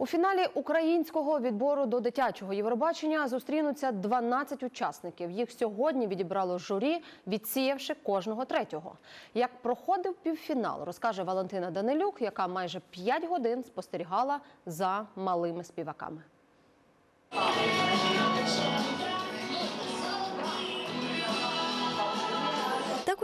У фіналі українського відбору до дитячого Євробачення зустрінуться 12 учасників. Їх сьогодні відібрало журі, відсіявши кожного третього. Як проходив півфінал, розкаже Валентина Данилюк, яка майже 5 годин спостерігала за малими співаками.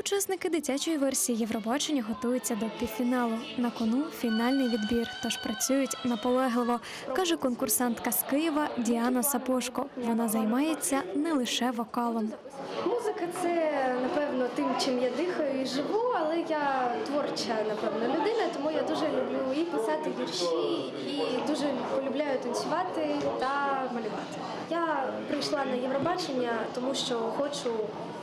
Учасники дитячої версії Євробачення готуються до півфіналу. На кону фінальний відбір, тож працюють наполегливо, каже конкурсантка з Києва Діана Сапошко. Вона займається не лише вокалом. Музика це напевно тим, чим я дихаю і живу, але я творча, напевно, людина, тому я дуже люблю і писати вірші, і дуже полюбляю танцювати та малювати. Я прийшла на Євробачення, тому що хочу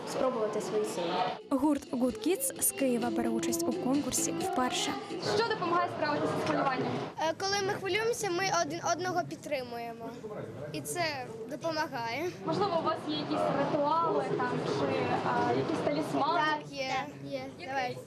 спробувати свої сили. Гурт Good Kids з Києва бере участь у конкурсі вперше. Що допомагає справитися з хвилюванням? Е, Коли ми хвилюємося, ми один одного підтримуємо. І це допомагає. Можливо, у вас є якісь ритуали там чи а, якісь талісмани? Так, є. є. Давай.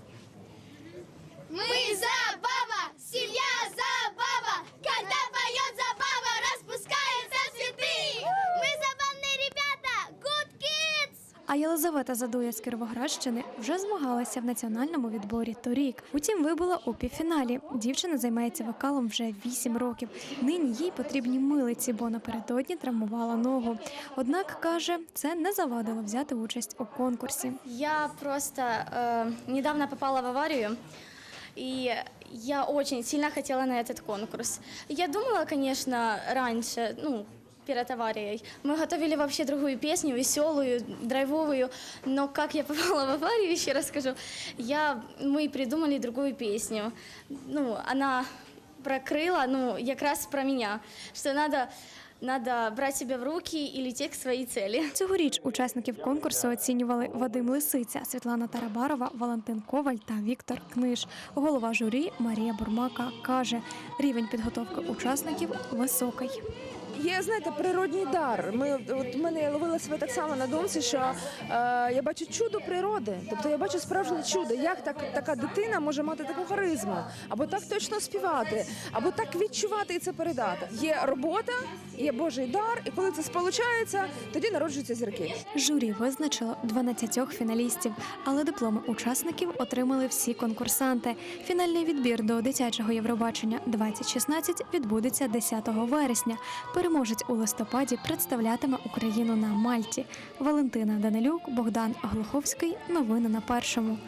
А Єлизавета Задуя з Кіровоградщини вже змагалася в національному відборі торік. Утім, вибула у півфіналі. Дівчина займається вокалом вже 8 років. Нині їй потрібні милиці, бо напередодні травмувала ногу. Однак каже, це не завадило взяти участь у конкурсі. Я просто э, недавно попала в аварию, и я очень сильно хотела на этот конкурс. Я думала, конечно, раньше, ну, перед аварией. Мы готовили вообще другую песню, веселую, драйвовую, но как я попала в аварию, еще раз скажу, я, мы придумали другую песню. Ну, она прокрыла, ну, как раз про меня, что надо, надо брать себя в руки и лететь к своей цели. Цьогоріч учасників конкурсу оцінювали Вадим Лисиця, Світлана Тарабарова, Валентин Коваль та Віктор Книж. Голова журі Марія Бурмака каже, рівень підготовки учасників високий. Є, знаєте, природній дар. Ми от мене ловила себе так само на думці, що е, я бачу чудо природи. Тобто я бачу справжнє чудо. Як так така дитина може мати таку харизму, або так точно співати, або так відчувати і це передати. Є робота, є Божий дар, і коли це сполучається, тоді народжуються зірки. Журі визначило 12 фіналістів, але дипломи учасників отримали всі конкурсанти. Фінальний відбір до дитячого Євробачення 2016 відбудеться 10 вересня. Переможець у листопаді представлятиме Україну на Мальті. Валентина Данилюк, Богдан Глуховський. Новини на першому.